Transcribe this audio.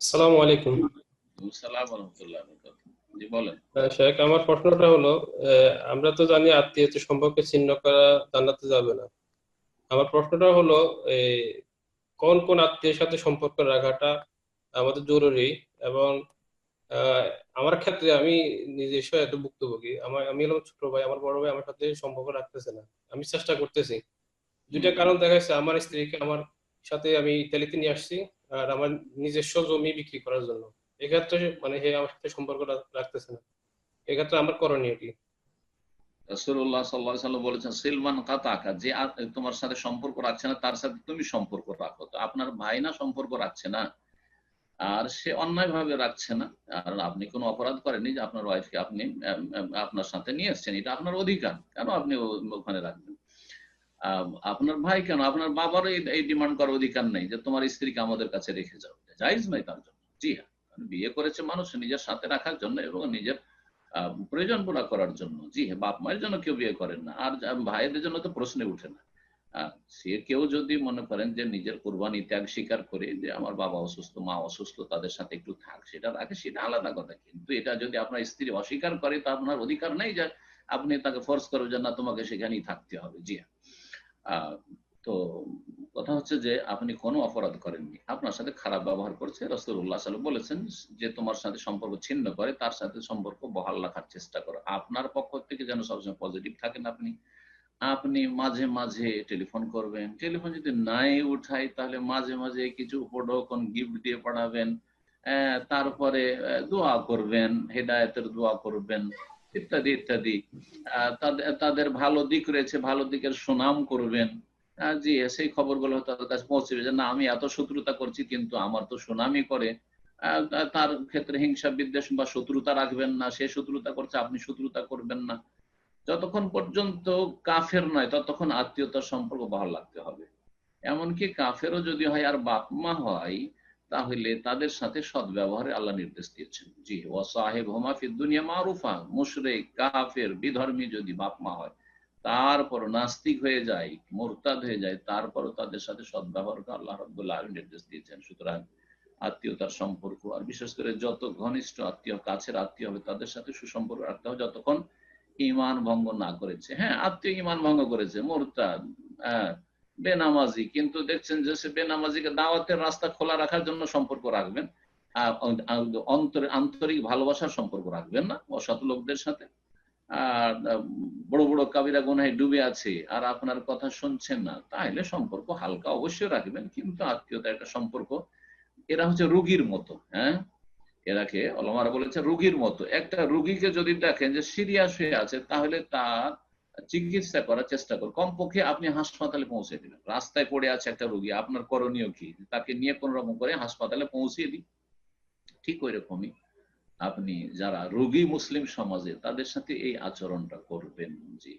আসসালামু আলাইকুম। শেখ আমার প্রশ্নটা হলো আমরা তো জানি আত্মীয়তা সম্পর্কে ছিন্ন করা জান্নাতে যাবে না। আমার প্রশ্নটা হলো কোন কোন আত্মীয়ের সাথে সম্পর্ক রাখাটা আমাদের জরুরি? এবং আমার ক্ষেত্রে আমি নিজস্ব একটু ভুক্তভোগী। আমার আমি হলাম ছোট ভাই আমার বড় ভাই আমার সাথে সম্পর্ক রাখতেছে না। আমি চেষ্টা করতেছি। দুইটা কারণ দেখা যাচ্ছে আমার স্ত্রীকে আমার সাথে আমি ইতালিতে নিয়ে আসছি। আর আমার নিজস্ব জমি বিক্রি করার জন্য। এক্ষেত্রে মানে হে আমার সাথে সম্পর্ক রাখতেছে না। এক্ষেত্রে আমার করণীয় কি? রাসূলুল্লাহ সাল্লাল্লাহু আলাইহি বলেছেন, সিলমান কাতাকা, যে তোমার সাথে সম্পর্ক রাখছে না, তার সাথে তুমি সম্পর্ক রাখো। তো আপনার ভাই না সম্পর্ক রাখছে না? আর সে অন্যায় ভাবে রাখছে না? আর আপনি কোনো অপরাধ করেননি যে আপনার ওয়াইফকে আপনি আপনার সাথে নিয়ে এসেছেন? এটা আপনার অধিকার। কেন আপনি ওখানে রাখবেন? আপনার ভাই কেন? আপনার বাবারও এই- ডিমান্ড করার অধিকার নেই যে তোমার স্ত্রীকে আমাদের কাছে রেখে যাও। জাইজ নাই তার জন্য। জি হ্যাঁ বিয়ে করেছে মানুষ নিজের সাথে রাখার জন্য এবং নিজের প্রয়োজন পুরা করার জন্য। জি হ্যাঁ বাপ মায়ের জন্য কেউ বিয়ে করেন না। আর ভাইদের জন্য তো প্রশ্নে উঠে না। সে কেউ যদি মনে করেন যে নিজের কোরবানি ত্যাগ স্বীকার করে যে আমার বাবা অসুস্থ, মা অসুস্থ, তাদের সাথে একটু থাক, সেটা রাখে, সেটা আলাদা কথা। কিন্তু এটা যদি আপনার স্ত্রী অস্বীকার করে, তা আপনার অধিকার নেই যে আপনি তাকে ফোর্স করবেন যে না, তোমাকে সেখানেই থাকতে হবে। জি হ্যাঁ। তো কথা হচ্ছে যে আপনি কোনো অপরাধ করেননি। আপনার সাথে খারাপ ব্যবহার করছে রসুল্লাহ সাল্লাম বলেছেন যে তোমার সাথে সম্পর্ক ছিন্ন করে তার সাথে সম্পর্ক বহাল রাখার চেষ্টা করো। আপনার পক্ষ থেকে যেন সবসময় পজিটিভ থাকেন আপনি। আপনি মাঝে মাঝে টেলিফোন করবেন। টেলিফোন যদি নাই উঠাই তাহলে মাঝে মাঝে কিছু উপঢৌকন গিফট দিয়ে পড়াবেন আহ, তারপরে দোয়া করবেন হেদায়েতের দোয়া করবেন। ইত্যাদি ইত্যাদি। তাদের ভালো দিক রয়েছে, ভালো দিকের সুনাম করবেন। জি, সেই খবরগুলো তাদের কাছে পৌঁছবে যে, না, আমি এত শত্রুতা করছি, কিন্তু আমার তো সুনামই করে। তার ক্ষেত্রে হিংসা বিদ্বেষ বা শত্রুতা রাখবেন না। সে শত্রুতা করছে, আপনি শত্রুতা করবেন না। যতক্ষণ পর্যন্ত কাফের নয়, ততক্ষণ আত্মীয়তার সম্পর্ক বহাল রাখতে হবে। এমনকি কাফেরও যদি হয়, আর বাপ মা হয় তাহলে তাদের সাথে সদ্ব্যবহারে আল্লাহ নির্দেশ দিয়েছেন। জি ও সাহেব হোমা ফিদ দুনিয়া মারুফা মুশরিক, কাফের, বিধর্মী যদি বাপ মা হয় তারপর নাস্তিক হয়ে যায়, মোরতাদ হয়ে যায়, তারপরও তাদের সাথে সদ্ব্যবহার করে আল্লাহ রব্বুল্লাহ নির্দেশ দিয়েছেন। সুতরাং আত্মীয়তার সম্পর্ক, আর বিশেষ করে যত ঘনিষ্ঠ আত্মীয়, কাছের আত্মীয় হবে, তাদের সাথে সুসম্পর্ক রাখতে হবে যতক্ষণ ইমান ভঙ্গ না করেছে। হ্যাঁ আত্মীয় ইমান ভঙ্গ করেছে, মোরতাদ হ্যাঁ বেনামাজি, কিন্তু দেখছেন যে সে বেনামাজিকে দাওয়াতের রাস্তা খোলা রাখার জন্য সম্পর্ক রাখবেন আন্তরিক ভালোবাসার সম্পর্ক রাখবেন না অসৎ লোকদের সাথে। আর বড় বড় কাবিরা গুনায় ডুবে আছে, আর আপনার কথা শুনছেন না তাহলে সম্পর্ক হালকা অবশ্যই রাখবেন, কিন্তু আত্মীয়তা একটা সম্পর্ক, এরা হচ্ছে রুগীর মতো হ্যাঁ? এরাকে অলমারা বলেছে রুগীর মতো। একটা রুগীকে যদি দেখেন যে সিরিয়াস হয়ে আছে, তাহলে তার চিকিৎসা করার চেষ্টা করুন কমপক্ষে আপনি হাসপাতালে পৌঁছে দিবেন রাস্তায় পড়ে আছে একটা রোগী, আপনার করণীয় কি? তাকে নিয়ে কোন রকম করে হাসপাতালে পৌঁছিয়ে দিন। ঠিক ওই রকমই আপনি যারা রোগী মুসলিম সমাজে তাদের সাথে এই আচরণটা করবেন জি